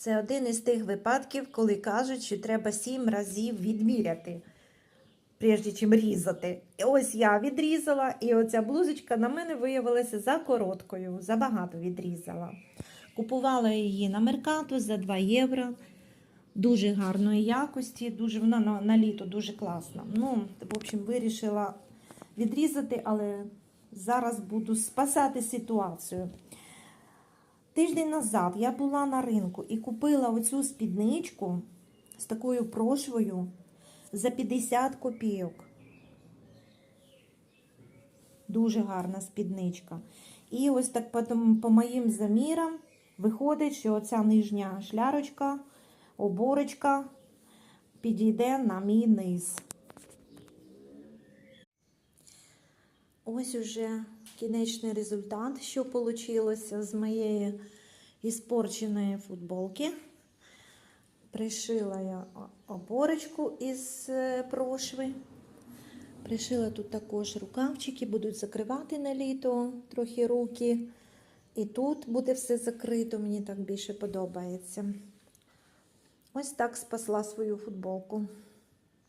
Це один із тих випадків, коли кажуть, що треба сім разів відміряти, прежде чим різати. І ось я відрізала, і оця блузочка на мене виявилася за короткою, забагато відрізала. Купувала її на Меркату за 2 євро. Дуже гарної якості, дуже вона на, на літо дуже класна. Ну, в общем, вирішила відрізати, але зараз буду спасати ситуацію. Тиждень назад я була на ринку і купила оцю спідничку з такою прошвою за 50 копійок. Дуже гарна спідничка. І ось так по, по моїм замірам виходить, що оця нижня шлярочка, оборочка підійде на мій низ. Ось уже кінечний результат, що вийшло з моєї іспорченої футболки. Пришила я оборочку із е, прошви. Пришила тут також рукавчики, будуть закривати на літо трохи руки. І тут буде все закрито, мені так більше подобається. Ось так спасла свою футболку.